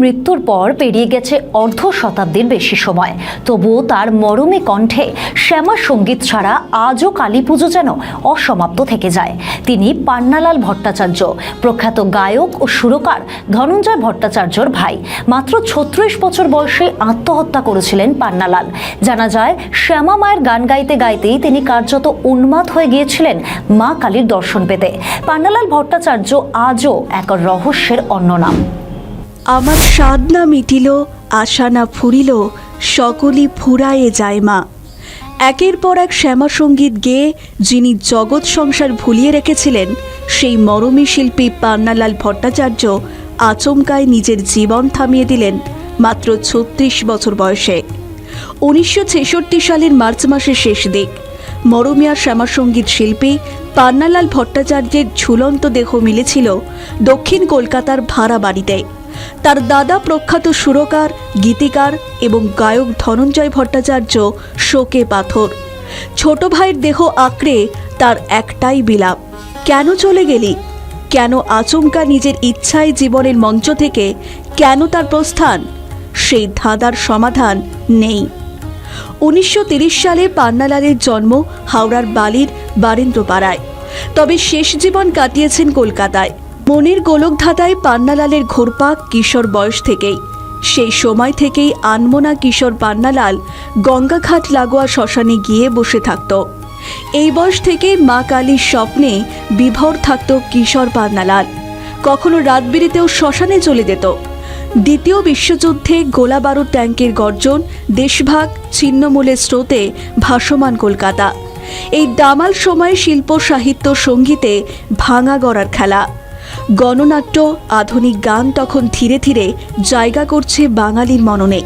মৃত্যুর পর পেরিয়ে গেছে অর্ধ শতাব্দীর বেশি সময়। তবুও তার মরমে কণ্ঠে শ্যামা সংগীত ছাড়া আজও কালী পুজো যেন অসমাপ্ত থেকে যায়। তিনি পান্নালাল ভট্টাচার্য, প্রখ্যাত গায়ক ও সুরকার ধনঞ্জয় ভট্টাচার্যর ভাই। মাত্র ছত্রিশ বছর বয়সে আত্মহত্যা করেছিলেন পান্নালাল। জানা যায়, শ্যামা মায়ের গান গাইতে গাইতেই তিনি কার্যত উন্মাদ হয়ে গিয়েছিলেন মা কালীর দর্শন পেতে। পান্নালাল ভট্টাচার্য আজও এক রহস্যের অন্য নাম। আমার স্বাদ না মিটিল, আশা না ফুরিল, সকলই ফুরায়ে যায় মা। একের পর এক শ্যামা সংগীত গেয়ে যিনি জগৎ সংসার ভুলিয়ে রেখেছিলেন, সেই মরমী শিল্পী পান্নালাল ভট্টাচার্য আচমকায় নিজের জীবন থামিয়ে দিলেন মাত্র ছত্রিশ বছর বয়সে। উনিশশো ছেষট্টি সালের মার্চ মাসের শেষ দিক মরমিয়া শ্যামাসঙ্গীত শিল্পী পান্নালাল ভট্টাচার্যের ঝুলন্ত দেহ মিলেছিল দক্ষিণ কলকাতার ভাড়া বাড়িতে তার দাদা প্রখ্যাত সুরকার, গীতিকার এবং গায়ক ধনঞ্জয় ভট্টাচার্য শোকে পাথর। ছোট ভাইয়ের দেহ আঁকড়ে তার একটাই বিলাপ। কেন চলে গেলি? কেন আচমকা নিজের ইচ্ছায় জীবনের মঞ্চ থেকে কেন তার প্রস্থান? সেই ধাঁধার সমাধান নেই। উনিশশো সালে পান্নালালের জন্ম হাওড়ার বালির বারেন্দ্রপাড়ায়। তবে শেষ জীবন কাটিয়েছেন কলকাতায়। মনের গোলকধাতায় পান্নালালের ঘোরপাক কিশোর বয়স থেকেই। সেই সময় থেকেই আনমোনা কিশোর পান্নালাল গঙ্গাঘাট লাগোয়া শ্মশানে গিয়ে বসে থাকত। এই বয়স থেকেই মা কালীর স্বপ্নে বিভোর থাকত কিশোর পান্নালাল। কখনো রাত বিরিতেও শ্মশানে চলে যেত। দ্বিতীয় বিশ্বযুদ্ধে গোলাবারুদ ট্যাঙ্কের গর্জন, দেশভাগ, ছিন্নমূলের স্রোতে ভাসমান কলকাতা। এই দামাল সময়ে শিল্প, সাহিত্য, সঙ্গীতে ভাঙা গড়ার খেলা। গণনাট্য, আধুনিক গান তখন ধীরে ধীরে জায়গা করছে বাঙালির মননে।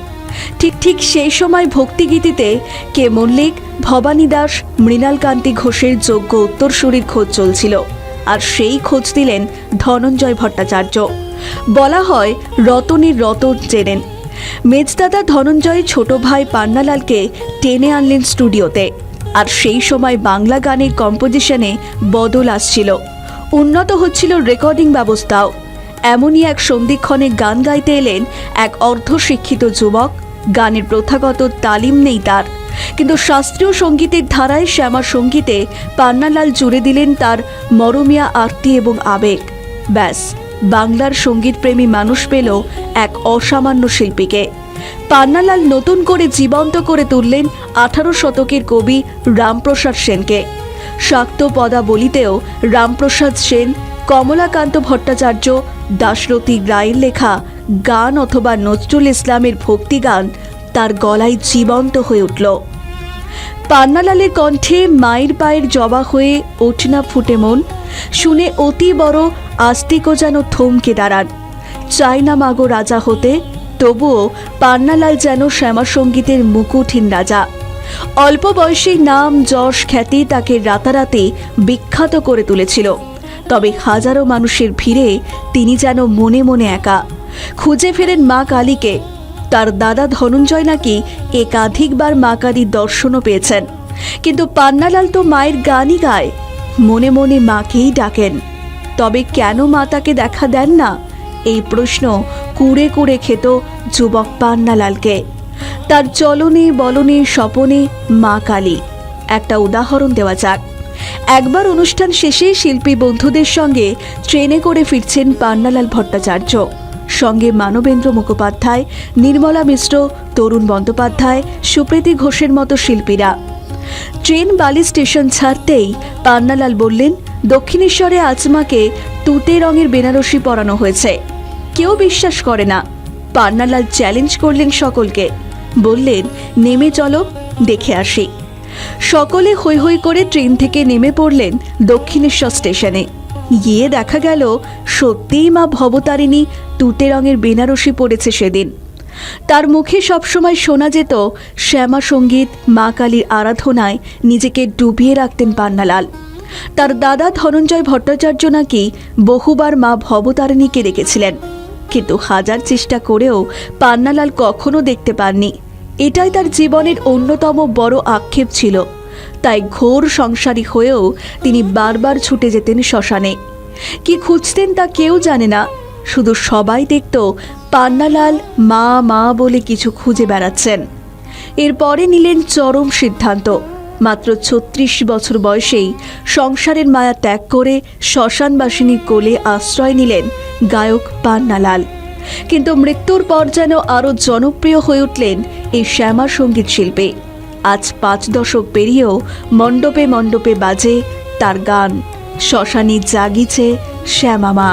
ঠিক ঠিক সেই সময় ভক্তিগীতিতে কে মল্লিক, ভবানী দাস, মৃণালকান্তি ঘোষের যোগ্য উত্তরসূরির খোঁজ চলছিল। আর সেই খোঁজ দিলেন ধনঞ্জয় ভট্টাচার্য। বলা হয় রতনের রতন চেনেন। মেজদাদা ধনঞ্জয় ছোট ভাই পান্নালালকে টেনে আনলেন স্টুডিওতে। আর সেই সময় বাংলা গানের কম্পোজিশনে বদল আসছিল। উন্নত হচ্ছিল রেকর্ডিং ব্যবস্থাও। এমনই এক সন্ধিক্ষণে গান গাইতে এলেন এক অর্ধশিক্ষিত যুবক। গানের প্রথাগত তালিম নেই তার। কিন্তু শাস্ত্রীয় সঙ্গীতের ধারায় শ্যামা সঙ্গীতে পান্নালাল জুড়ে দিলেন তার মরমিয়া আরতি এবং আবেগ। ব্যাস, বাংলার সঙ্গীতপ্রেমী মানুষ পেল এক অসামান্য শিল্পীকে। পান্নালাল নতুন করে জীবন্ত করে তুললেন আঠারো শতকের কবি রামপ্রসাদ সেনকে। শাক্ত পদাবলিতেও রামপ্রসাদ সেন, কমলাকান্ত ভট্টাচার্য, দাশরথী রায়ের লেখা, গান অথবা নজরুল ইসলামের ভক্তিগান তার গলায় জীবন্ত হয়ে উঠল। পান্নালালের কণ্ঠে মায়ের পায়ের জবা হয়ে ওঠনা ফুটে মন, শুনে অতি বড় আস্তিকও যেন থমকে দাঁড়ান। চায় না মাগো রাজা হতে, তবুও পান্নালাল যেন শ্যামা সঙ্গীতের মুকুটহীন রাজা। অল্প বয়সেই নাম যশ খ্যাতি তাকে রাতারাতি বিখ্যাত করে তুলেছিল। তবে হাজারো মানুষের ভিড়ে তিনি যেন মনে মনে একা। খুঁজে ফেরেন মা কালীকে। তার দাদা ধনঞ্জয় নাকি একাধিকবার মা কালীর দর্শনও পেয়েছেন। কিন্তু পান্নালাল তো মায়ের গানই গায়। মনে মনে মাকেই ডাকেন। তবে কেন মা তাকে দেখা দেন না? এই প্রশ্ন কুড়ে কুড়ে খেত যুবক পান্নালালকে। তার চলনে, বলনে, স্বপনে মা কালী। একটা উদাহরণ দেওয়া যাক। একবার অনুষ্ঠান শেষে শিল্পী বন্ধুদের সঙ্গে ট্রেনে করে ফিরছেন পান্নালাল ভট্টাচার্য। সঙ্গে মানবেন্দ্র মুখোপাধ্যায়, নির্মলা মিশ্র, তরুণ বন্দ্যোপাধ্যায়, সুপ্রীতি ঘোষের মতো শিল্পীরা। ট্রেন বালি স্টেশন ছাড়তেই পান্নালাল বললেন, দক্ষিণেশ্বরে আজমাকে তুতে রঙের বেনারসি পরানো হয়েছে। কেউ বিশ্বাস করে না। পান্নালাল চ্যালেঞ্জ করলেন সকলকে। বললেন, নেমে চলো, দেখে আসি। সকলে হৈ হৈ করে ট্রেন থেকে নেমে পড়লেন দক্ষিণেশ্বর স্টেশনে। গিয়ে দেখা গেল, সত্যিই মা ভবতারিণী তুতে রঙের বেনারসি পড়েছে সেদিন। তার মুখে সবসময় শোনা যেত, শ্যামা সংগীত, মা কালীর আরাধনায় নিজেকে ডুবিয়ে রাখতেন পান্নালাল। তার দাদা ধনঞ্জয় ভট্টাচার্য নাকি বহুবার মা ভবতারিণীকে দেখেছিলেন। কিন্তু হাজার চেষ্টা করেও পান্নালাল কখনো দেখতে পাননি। এটাই তার জীবনের অন্যতম বড় আক্ষেপ ছিল। তাই ঘোর সংসারী হয়েও তিনি বারবার ছুটে যেতেন শ্মশানে। কি খুঁজতেন তা কেউ জানে না। শুধু সবাই দেখত পান্নালাল মা মা বলে কিছু খুঁজে বেড়াচ্ছেন। এরপরে নিলেন চরম সিদ্ধান্ত। মাত্র ছত্রিশ বছর বয়সেই সংসারের মায়া ত্যাগ করে শ্মশানবাসিনী কোলে আশ্রয় নিলেন গায়ক পান্নালাল। কিন্তু মৃত্যুর পর যেন আরও জনপ্রিয় হয়ে উঠলেন এই শ্যামা সংগীত শিল্পী। আজ পাঁচ দশক পেরিয়েও মণ্ডপে মণ্ডপে বাজে তার গান। শ্মশানী জাগিছে শ্যামা মা